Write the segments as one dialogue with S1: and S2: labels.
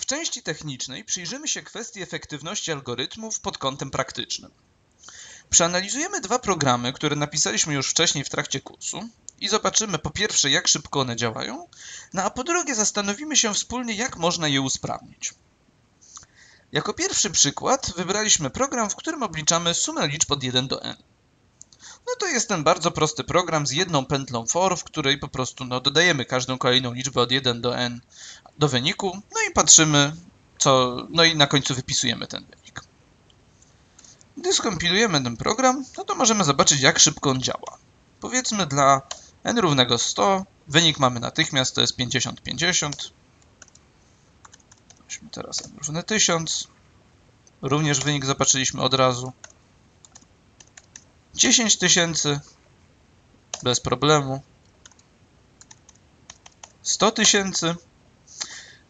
S1: W części technicznej przyjrzymy się kwestii efektywności algorytmów pod kątem praktycznym. Przeanalizujemy dwa programy, które napisaliśmy już wcześniej w trakcie kursu i zobaczymy po pierwsze, jak szybko one działają, no a po drugie zastanowimy się wspólnie, jak można je usprawnić. Jako pierwszy przykład wybraliśmy program, w którym obliczamy sumę liczb od 1 do n. No to jest ten bardzo prosty program z jedną pętlą for, w której po prostu no, dodajemy każdą kolejną liczbę od 1 do n do wyniku, no i patrzymy, co, no i na końcu wypisujemy ten wynik. Gdy skompilujemy ten program, no to możemy zobaczyć, jak szybko on działa. Powiedzmy dla n równego 100, wynik mamy natychmiast, to jest 50, 50. Weźmy teraz n równy 1000. Również wynik zobaczyliśmy od razu. 10 tysięcy bez problemu. 100 tysięcy.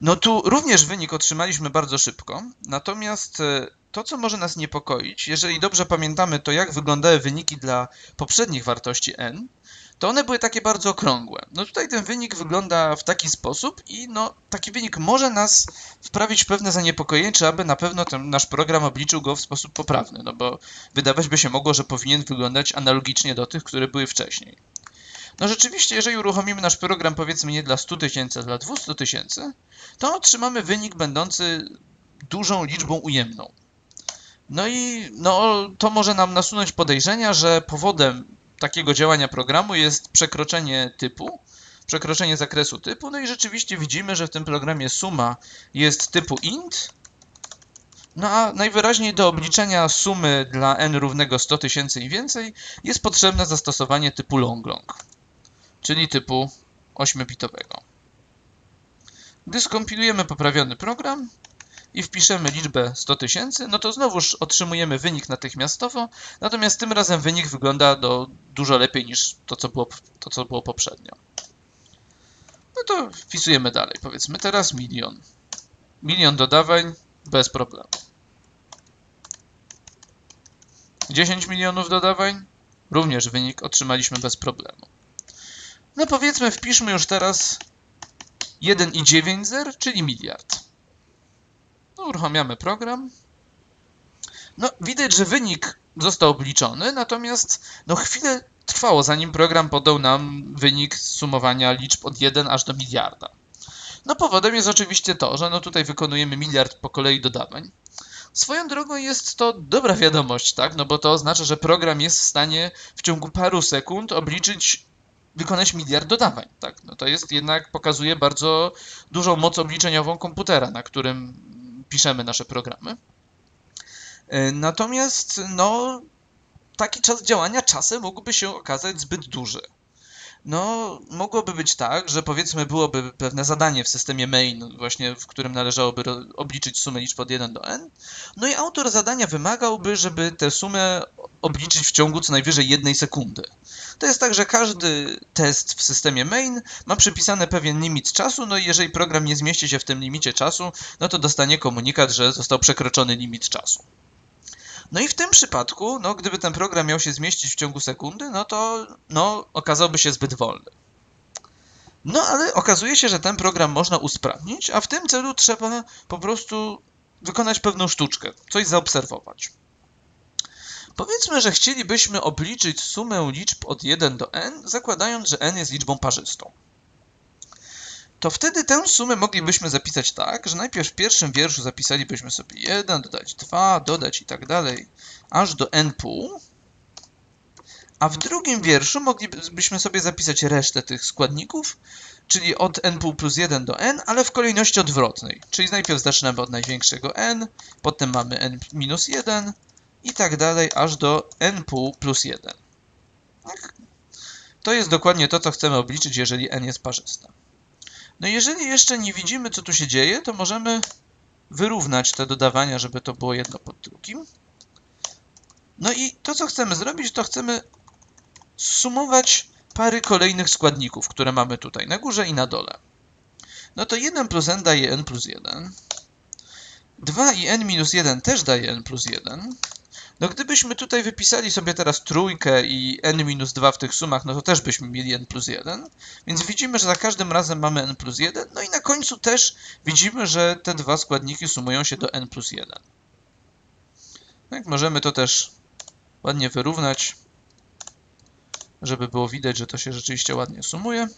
S1: No tu również wynik otrzymaliśmy bardzo szybko, natomiast e, to, co może nas niepokoić, jeżeli dobrze pamiętamy to, jak wyglądały wyniki dla poprzednich wartości n, to one były takie bardzo okrągłe. No tutaj ten wynik wygląda w taki sposób i no taki wynik może nas wprawić w pewne zaniepokojenie, czy aby na pewno ten nasz program obliczył go w sposób poprawny, no bo wydawać by się mogło, że powinien wyglądać analogicznie do tych, które były wcześniej. No rzeczywiście, jeżeli uruchomimy nasz program powiedzmy nie dla 100 tysięcy, dla 200 tysięcy, to otrzymamy wynik będący dużą liczbą ujemną. No i no, to może nam nasunąć podejrzenia, że powodem takiego działania programu jest przekroczenie typu, przekroczenie zakresu typu, no i rzeczywiście widzimy, że w tym programie suma jest typu int, no a najwyraźniej do obliczenia sumy dla n równego 100 tysięcy i więcej jest potrzebne zastosowanie typu long long, czyli typu 8-bitowego. Gdy skompilujemy poprawiony program i wpiszemy liczbę 100 tysięcy, no to znowuż otrzymujemy wynik natychmiastowo, natomiast tym razem wynik wygląda do, dużo lepiej niż to co, było, to, co było poprzednio. No to wpisujemy dalej. Powiedzmy teraz milion. Milion dodawań bez problemu. 10 milionów dodawań. Również wynik otrzymaliśmy bez problemu. No powiedzmy, wpiszmy już teraz 1,9 zer, czyli miliard. Uruchamiamy program. No, widać, że wynik został obliczony, natomiast no, chwilę trwało, zanim program podał nam wynik sumowania liczb od 1 aż do miliarda. No powodem jest oczywiście to, że no tutaj wykonujemy miliard po kolei dodawań. Swoją drogą jest to dobra wiadomość, tak? No bo to oznacza, że program jest w stanie w ciągu paru sekund obliczyć, wykonać miliard dodawań, tak? No to jest jednak, pokazuje bardzo dużą moc obliczeniową komputera, na którym piszemy nasze programy. Natomiast, no, taki czas działania czasem mógłby się okazać zbyt duży. No, mogłoby być tak, że powiedzmy byłoby pewne zadanie w systemie main, właśnie w którym należałoby obliczyć sumę liczb od 1 do n. No i autor zadania wymagałby, żeby tę sumę obliczyć w ciągu co najwyżej jednej sekundy. To jest tak, że każdy test w systemie main ma przypisany pewien limit czasu, no i jeżeli program nie zmieści się w tym limicie czasu, no to dostanie komunikat, że został przekroczony limit czasu. No i w tym przypadku, no, gdyby ten program miał się zmieścić w ciągu sekundy, no to no, okazałby się zbyt wolny. No ale okazuje się, że ten program można usprawnić, a w tym celu trzeba po prostu wykonać pewną sztuczkę, coś zaobserwować. Powiedzmy, że chcielibyśmy obliczyć sumę liczb od 1 do n, zakładając, że n jest liczbą parzystą to wtedy tę sumę moglibyśmy zapisać tak, że najpierw w pierwszym wierszu zapisalibyśmy sobie 1, dodać 2, dodać i tak dalej, aż do n pół, a w drugim wierszu moglibyśmy sobie zapisać resztę tych składników, czyli od n pół plus 1 do n, ale w kolejności odwrotnej. Czyli najpierw zaczynamy od największego n, potem mamy n minus 1 i tak dalej, aż do n pół plus 1. Tak? To jest dokładnie to, co chcemy obliczyć, jeżeli n jest parzyste. No jeżeli jeszcze nie widzimy, co tu się dzieje, to możemy wyrównać te dodawania, żeby to było jedno pod drugim. No i to, co chcemy zrobić, to chcemy sumować pary kolejnych składników, które mamy tutaj na górze i na dole. No to 1 plus n daje n plus 1. 2 i n minus 1 też daje n plus 1. No gdybyśmy tutaj wypisali sobie teraz trójkę i n-2 w tych sumach, no to też byśmy mieli n plus 1. Więc widzimy, że za każdym razem mamy n plus 1. No i na końcu też widzimy, że te dwa składniki sumują się do n plus 1. Tak, możemy to też ładnie wyrównać, żeby było widać, że to się rzeczywiście ładnie sumuje.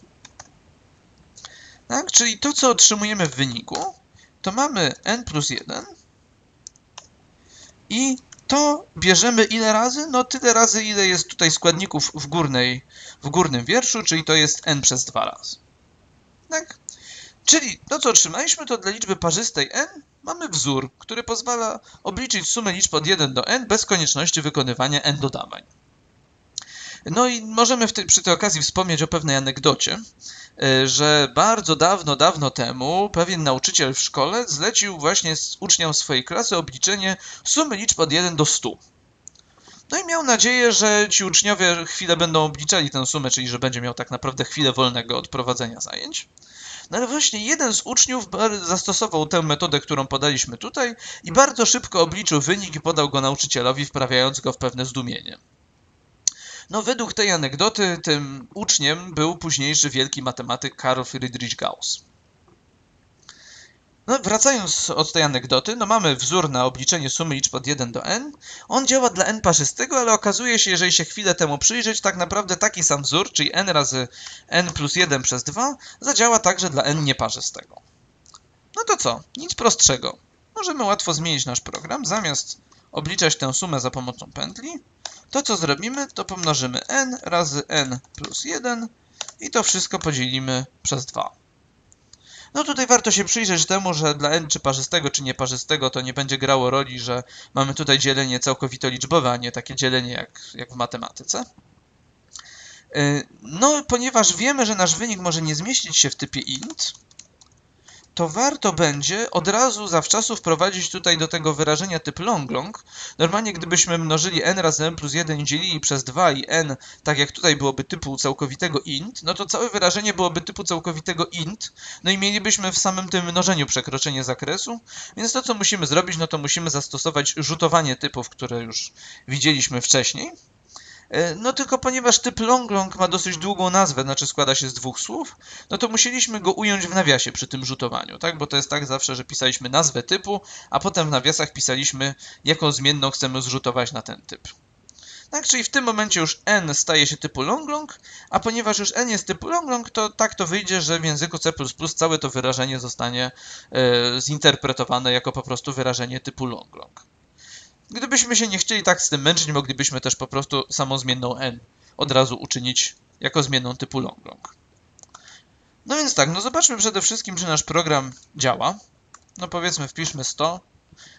S1: Tak, czyli to, co otrzymujemy w wyniku, to mamy n plus 1 i to bierzemy ile razy? No tyle razy, ile jest tutaj składników w, górnej, w górnym wierszu, czyli to jest n przez 2 razy. Tak? Czyli to, co otrzymaliśmy, to dla liczby parzystej n mamy wzór, który pozwala obliczyć sumę liczb od 1 do n bez konieczności wykonywania n dodawań. No i możemy tej, przy tej okazji wspomnieć o pewnej anegdocie, e, że bardzo dawno, dawno temu pewien nauczyciel w szkole zlecił właśnie uczniom swojej klasy obliczenie sumy liczb od 1 do 100. No i miał nadzieję, że ci uczniowie chwilę będą obliczali tę sumę, czyli że będzie miał tak naprawdę chwilę wolnego od prowadzenia zajęć. No ale właśnie jeden z uczniów zastosował tę metodę, którą podaliśmy tutaj i bardzo szybko obliczył wynik i podał go nauczycielowi, wprawiając go w pewne zdumienie. No, według tej anegdoty tym uczniem był późniejszy wielki matematyk Karl Friedrich Gauss. No, wracając od tej anegdoty, no mamy wzór na obliczenie sumy liczb od 1 do n. On działa dla n parzystego, ale okazuje się, jeżeli się chwilę temu przyjrzeć, tak naprawdę taki sam wzór, czyli n razy n plus 1 przez 2, zadziała także dla n nieparzystego. No to co? Nic prostszego. Możemy łatwo zmienić nasz program. Zamiast obliczać tę sumę za pomocą pętli, to co zrobimy, to pomnożymy n razy n plus 1 i to wszystko podzielimy przez 2. No tutaj warto się przyjrzeć temu, że dla n czy parzystego, czy nieparzystego to nie będzie grało roli, że mamy tutaj dzielenie całkowito liczbowe, a nie takie dzielenie jak, jak w matematyce. Y, no, ponieważ wiemy, że nasz wynik może nie zmieścić się w typie int, to warto będzie od razu zawczasu wprowadzić tutaj do tego wyrażenia typ long long. Normalnie gdybyśmy mnożyli n razy n plus 1 i dzielili przez 2 i n, tak jak tutaj byłoby typu całkowitego int, no to całe wyrażenie byłoby typu całkowitego int, no i mielibyśmy w samym tym mnożeniu przekroczenie zakresu, więc to co musimy zrobić, no to musimy zastosować rzutowanie typów, które już widzieliśmy wcześniej. E, no tylko ponieważ typ long long ma dosyć długą nazwę, znaczy składa się z dwóch słów, no to musieliśmy go ująć w nawiasie przy tym rzutowaniu, tak? Bo to jest tak zawsze, że pisaliśmy nazwę typu, a potem w nawiasach pisaliśmy, jaką zmienną chcemy zrzutować na ten typ. Tak, czyli w tym momencie już n staje się typu long long, a ponieważ już n jest typu long long, to tak to wyjdzie, że w języku C++ całe to wyrażenie zostanie e, zinterpretowane jako po prostu wyrażenie typu long long. Gdybyśmy się nie chcieli tak z tym męczyć, moglibyśmy też po prostu samą zmienną n od razu uczynić jako zmienną typu long long. No więc tak, no zobaczmy przede wszystkim, czy nasz program działa. No powiedzmy, wpiszmy 100.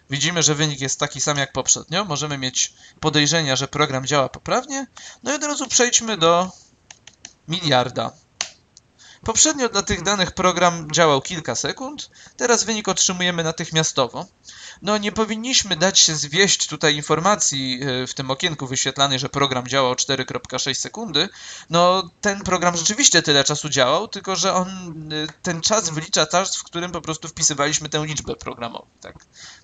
S1: Widzimy, że wynik jest taki sam jak poprzednio. Możemy mieć podejrzenia, że program działa poprawnie. No i od razu przejdźmy do miliarda. Poprzednio dla tych danych program działał kilka sekund, teraz wynik otrzymujemy natychmiastowo. No nie powinniśmy dać się zwieść tutaj informacji e, w tym okienku wyświetlanej, że program działał 4.6 sekundy. No ten program rzeczywiście tyle czasu działał, tylko że on e, ten czas wylicza czas, w którym po prostu wpisywaliśmy tę liczbę programową, tak?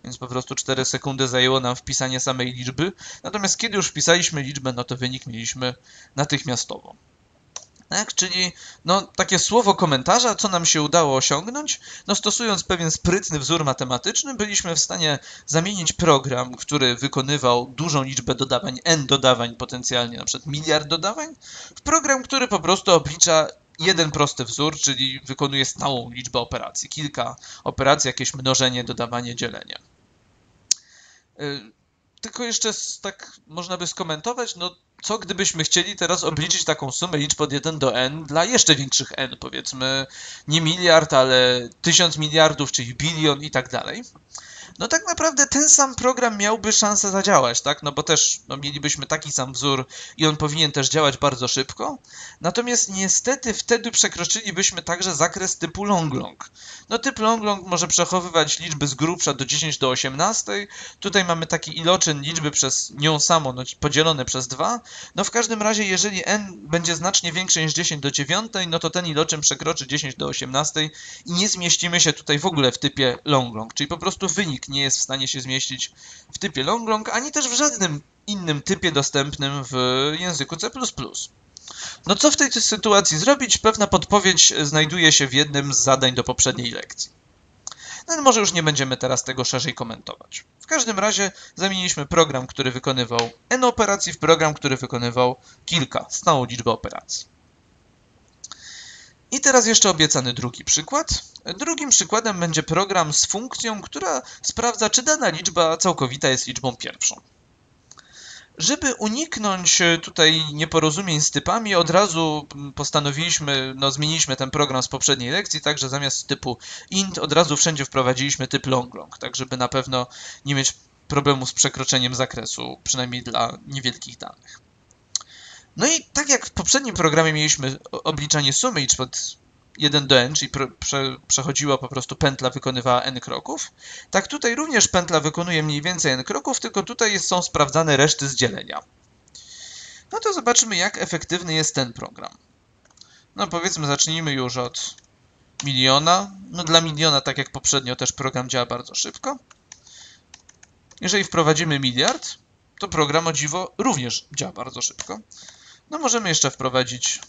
S1: Więc po prostu 4 sekundy zajęło nam wpisanie samej liczby. Natomiast kiedy już wpisaliśmy liczbę, no to wynik mieliśmy natychmiastowo. Tak? Czyli no, takie słowo komentarza, co nam się udało osiągnąć, no stosując pewien sprytny wzór matematyczny, byliśmy w stanie zamienić program, który wykonywał dużą liczbę dodawań, n dodawań potencjalnie, na przykład miliard dodawań, w program, który po prostu oblicza jeden prosty wzór, czyli wykonuje stałą liczbę operacji, kilka operacji, jakieś mnożenie, dodawanie, dzielenie. Y, tylko jeszcze tak można by skomentować, no co gdybyśmy chcieli teraz obliczyć taką sumę liczb od 1 do n dla jeszcze większych n, powiedzmy nie miliard, ale tysiąc miliardów, czyli bilion i tak dalej no tak naprawdę ten sam program miałby szansę zadziałać, tak? No bo też no, mielibyśmy taki sam wzór i on powinien też działać bardzo szybko. Natomiast niestety wtedy przekroczylibyśmy także zakres typu long long. No typ long long może przechowywać liczby z grubsza do 10 do 18. Tutaj mamy taki iloczyn liczby przez nią samą no, podzielone przez 2. No w każdym razie jeżeli n będzie znacznie większe niż 10 do 9, no to ten iloczyn przekroczy 10 do 18 i nie zmieścimy się tutaj w ogóle w typie long long, czyli po prostu wynik nie jest w stanie się zmieścić w typie long-long, ani też w żadnym innym typie dostępnym w języku C++. No co w tej sytuacji zrobić? Pewna podpowiedź znajduje się w jednym z zadań do poprzedniej lekcji. No może już nie będziemy teraz tego szerzej komentować. W każdym razie zamieniliśmy program, który wykonywał n operacji w program, który wykonywał kilka, stałą liczbę operacji. I teraz jeszcze obiecany drugi przykład. Drugim przykładem będzie program z funkcją, która sprawdza, czy dana liczba całkowita jest liczbą pierwszą. Żeby uniknąć e, tutaj nieporozumień z typami, od razu postanowiliśmy, no zmieniliśmy ten program z poprzedniej lekcji, tak że zamiast typu int od razu wszędzie wprowadziliśmy typ long long, tak żeby na pewno nie mieć problemu z przekroczeniem zakresu, przynajmniej dla niewielkich danych. No i tak jak w poprzednim programie mieliśmy obliczanie sumy liczb od 1 do n, czyli prze, przechodziła po prostu pętla, wykonywała n kroków. Tak tutaj również pętla wykonuje mniej więcej n kroków, tylko tutaj są sprawdzane reszty z dzielenia. No to zobaczymy, jak efektywny jest ten program. No powiedzmy, zacznijmy już od miliona. No dla miliona, tak jak poprzednio, też program działa bardzo szybko. Jeżeli wprowadzimy miliard, to program o dziwo również działa bardzo szybko. No możemy jeszcze wprowadzić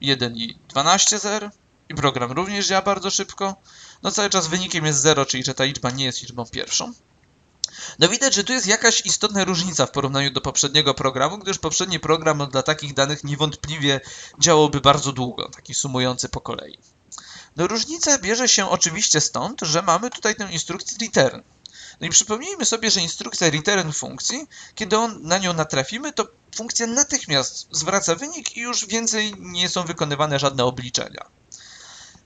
S1: 1 i 12 zer i program również działa bardzo szybko. No cały czas wynikiem jest 0, czyli że ta liczba nie jest liczbą pierwszą. No widać, że tu jest jakaś istotna różnica w porównaniu do poprzedniego programu, gdyż poprzedni program dla takich danych niewątpliwie działałby bardzo długo, taki sumujący po kolei. No różnica bierze się oczywiście stąd, że mamy tutaj tę instrukcję return. No i przypomnijmy sobie, że instrukcja return funkcji, kiedy on, na nią natrafimy, to funkcja natychmiast zwraca wynik i już więcej nie są wykonywane żadne obliczenia.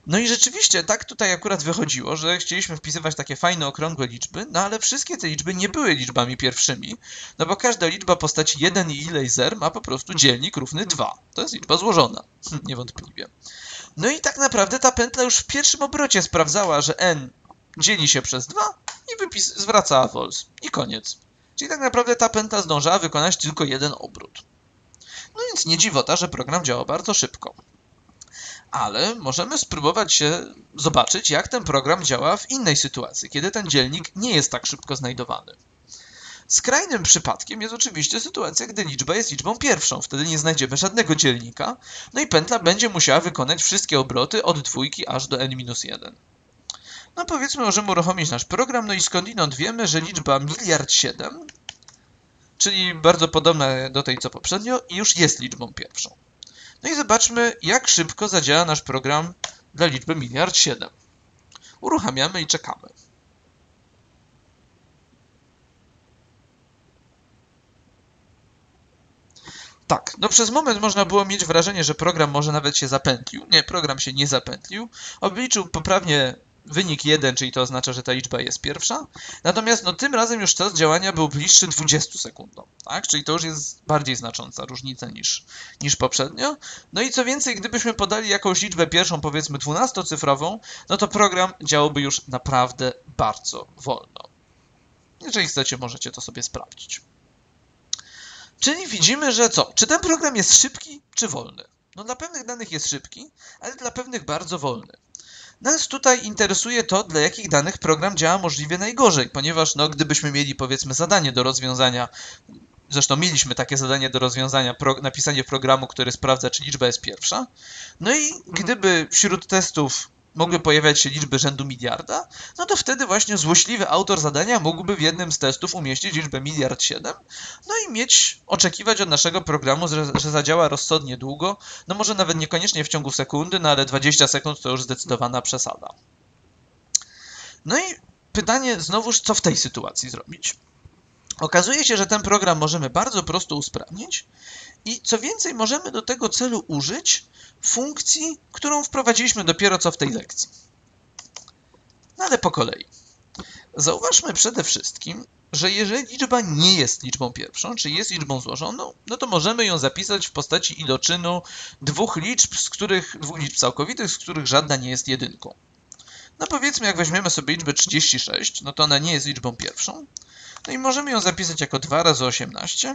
S1: No i rzeczywiście tak tutaj akurat wychodziło, że chcieliśmy wpisywać takie fajne, okrągłe liczby, no ale wszystkie te liczby nie były liczbami pierwszymi, no bo każda liczba postaci 1 i ileś zer ma po prostu dzielnik równy 2. To jest liczba złożona, niewątpliwie. No i tak naprawdę ta pętla już w pierwszym obrocie sprawdzała, że n dzieli się przez 2 i wypis zwraca false. I koniec. Czyli tak naprawdę ta pętla zdążała wykonać tylko jeden obrót. No więc nie dziwota, że program działa bardzo szybko. Ale możemy spróbować się zobaczyć, jak ten program działa w innej sytuacji, kiedy ten dzielnik nie jest tak szybko znajdowany. Skrajnym przypadkiem jest oczywiście sytuacja, gdy liczba jest liczbą pierwszą. Wtedy nie znajdziemy żadnego dzielnika, no i pętla będzie musiała wykonać wszystkie obroty od dwójki aż do n-1. No powiedzmy, możemy uruchomić nasz program, no i skądinąd wiemy, że liczba miliard 7, czyli bardzo podobna do tej co poprzednio, już jest liczbą pierwszą. No i zobaczmy, jak szybko zadziała nasz program dla liczby miliard 7. Uruchamiamy i czekamy. Tak, no przez moment można było mieć wrażenie, że program może nawet się zapętlił. Nie, program się nie zapętlił. Obliczył poprawnie wynik 1, czyli to oznacza, że ta liczba jest pierwsza. Natomiast no, tym razem już czas działania był bliższy 20 sekundom, tak? Czyli to już jest bardziej znacząca różnica niż, niż poprzednio. No i co więcej, gdybyśmy podali jakąś liczbę pierwszą, powiedzmy 12-cyfrową, no to program działałby już naprawdę bardzo wolno. Jeżeli chcecie, możecie to sobie sprawdzić. Czyli widzimy, że co? Czy ten program jest szybki, czy wolny? No dla pewnych danych jest szybki, ale dla pewnych bardzo wolny. Nas tutaj interesuje to, dla jakich danych program działa możliwie najgorzej, ponieważ no, gdybyśmy mieli powiedzmy zadanie do rozwiązania, zresztą mieliśmy takie zadanie do rozwiązania, pro, napisanie programu, który sprawdza, czy liczba jest pierwsza, no i gdyby wśród testów mogły pojawiać się liczby rzędu miliarda, no to wtedy właśnie złośliwy autor zadania mógłby w jednym z testów umieścić liczbę miliard 7, no i mieć, oczekiwać od naszego programu, że, że zadziała rozsądnie długo, no może nawet niekoniecznie w ciągu sekundy, no ale 20 sekund to już zdecydowana przesada. No i pytanie znowuż, co w tej sytuacji zrobić? Okazuje się, że ten program możemy bardzo prosto usprawnić i co więcej, możemy do tego celu użyć funkcji, którą wprowadziliśmy dopiero co w tej lekcji. No ale po kolei. Zauważmy przede wszystkim, że jeżeli liczba nie jest liczbą pierwszą, czy jest liczbą złożoną, no to możemy ją zapisać w postaci iloczynu dwóch liczb, z których, dwóch liczb całkowitych, z których żadna nie jest jedynką. No powiedzmy, jak weźmiemy sobie liczbę 36, no to ona nie jest liczbą pierwszą, no i możemy ją zapisać jako 2 razy 18.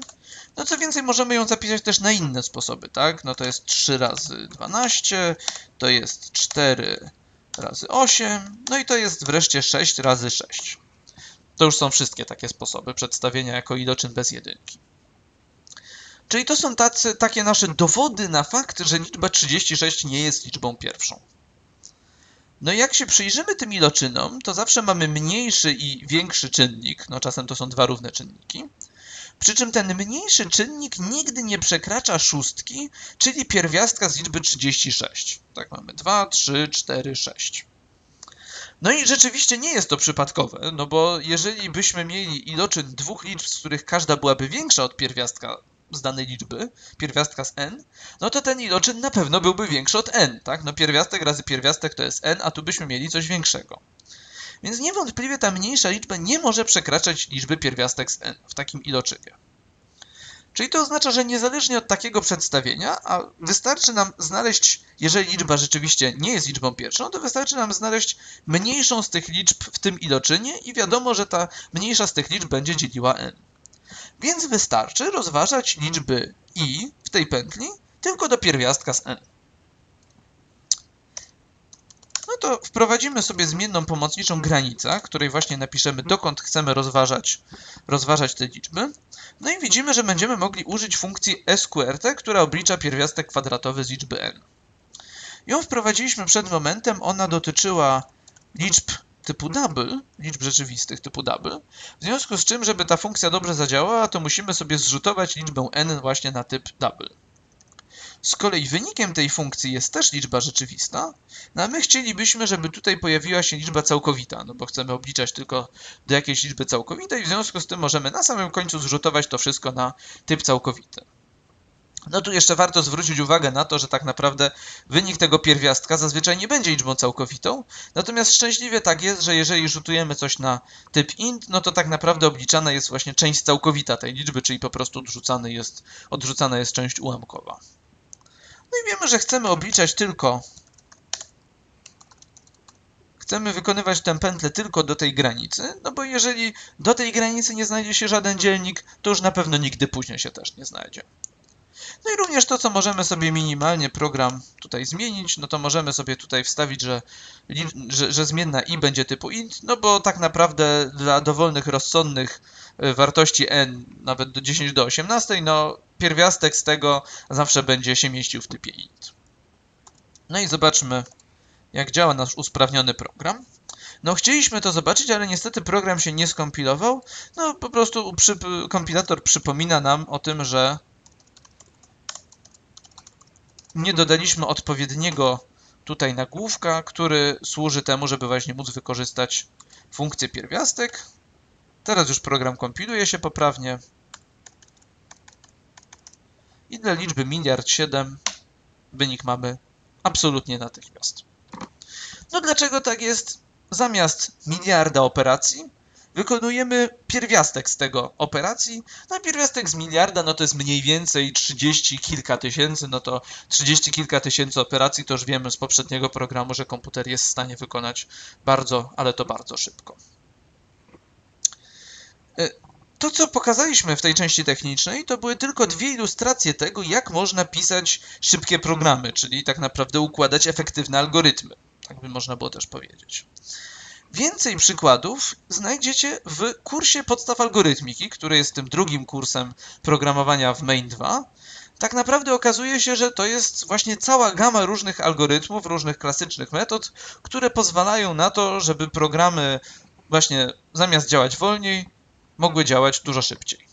S1: No co więcej, możemy ją zapisać też na inne sposoby, tak? No to jest 3 razy 12, to jest 4 razy 8, no i to jest wreszcie 6 razy 6. To już są wszystkie takie sposoby przedstawienia jako iloczyn bez jedynki. Czyli to są tacy, takie nasze dowody na fakt, że liczba 36 nie jest liczbą pierwszą. No i jak się przyjrzymy tym iloczynom, to zawsze mamy mniejszy i większy czynnik, no czasem to są dwa równe czynniki, przy czym ten mniejszy czynnik nigdy nie przekracza szóstki, czyli pierwiastka z liczby 36. Tak mamy 2, 3, 4, 6. No i rzeczywiście nie jest to przypadkowe, no bo jeżeli byśmy mieli iloczyn dwóch liczb, z których każda byłaby większa od pierwiastka z danej liczby, pierwiastka z n, no to ten iloczyn na pewno byłby większy od n, tak? No pierwiastek razy pierwiastek to jest n, a tu byśmy mieli coś większego. Więc niewątpliwie ta mniejsza liczba nie może przekraczać liczby pierwiastek z n w takim iloczynie. Czyli to oznacza, że niezależnie od takiego przedstawienia, a wystarczy nam znaleźć, jeżeli liczba rzeczywiście nie jest liczbą pierwszą, to wystarczy nam znaleźć mniejszą z tych liczb w tym iloczynie i wiadomo, że ta mniejsza z tych liczb będzie dzieliła n. Więc wystarczy rozważać liczby i w tej pętli tylko do pierwiastka z n. No to wprowadzimy sobie zmienną pomocniczą granicę, której właśnie napiszemy dokąd chcemy rozważać, rozważać te liczby. No i widzimy, że będziemy mogli użyć funkcji sqrt, która oblicza pierwiastek kwadratowy z liczby n. Ją wprowadziliśmy przed momentem, ona dotyczyła liczb typu double, liczb rzeczywistych typu double, w związku z czym, żeby ta funkcja dobrze zadziałała, to musimy sobie zrzutować liczbę n właśnie na typ double. Z kolei wynikiem tej funkcji jest też liczba rzeczywista, no a my chcielibyśmy, żeby tutaj pojawiła się liczba całkowita, no bo chcemy obliczać tylko do jakiejś liczby całkowitej, w związku z tym możemy na samym końcu zrzutować to wszystko na typ całkowity. No tu jeszcze warto zwrócić uwagę na to, że tak naprawdę wynik tego pierwiastka zazwyczaj nie będzie liczbą całkowitą, natomiast szczęśliwie tak jest, że jeżeli rzutujemy coś na typ int, no to tak naprawdę obliczana jest właśnie część całkowita tej liczby, czyli po prostu odrzucany jest, odrzucana jest część ułamkowa. No i wiemy, że chcemy obliczać tylko chcemy wykonywać tę pętlę tylko do tej granicy, no bo jeżeli do tej granicy nie znajdzie się żaden dzielnik, to już na pewno nigdy później się też nie znajdzie. No i również to, co możemy sobie minimalnie program tutaj zmienić, no to możemy sobie tutaj wstawić, że, że, że zmienna i będzie typu int, no bo tak naprawdę dla dowolnych, rozsądnych e, wartości n, nawet do 10 do 18, no pierwiastek z tego zawsze będzie się mieścił w typie int. No i zobaczmy, jak działa nasz usprawniony program. No chcieliśmy to zobaczyć, ale niestety program się nie skompilował. No po prostu przy, kompilator przypomina nam o tym, że nie dodaliśmy odpowiedniego tutaj nagłówka, który służy temu, żeby właśnie móc wykorzystać funkcję pierwiastek. Teraz już program kompiluje się poprawnie. I dla liczby miliard 7 wynik mamy absolutnie natychmiast. No dlaczego tak jest? Zamiast miliarda operacji wykonujemy pierwiastek z tego operacji. No pierwiastek z miliarda, no to jest mniej więcej 30 kilka tysięcy, no to 30 kilka tysięcy operacji to już wiemy z poprzedniego programu, że komputer jest w stanie wykonać bardzo, ale to bardzo szybko. E, to, co pokazaliśmy w tej części technicznej, to były tylko dwie ilustracje tego, jak można pisać szybkie programy, czyli tak naprawdę układać efektywne algorytmy. Tak by można było też powiedzieć. Więcej przykładów znajdziecie w kursie podstaw algorytmiki, który jest tym drugim kursem programowania w Main 2. Tak naprawdę okazuje się, że to jest właśnie cała gama różnych algorytmów, różnych klasycznych metod, które pozwalają na to, żeby programy właśnie zamiast działać wolniej, mogły działać dużo szybciej.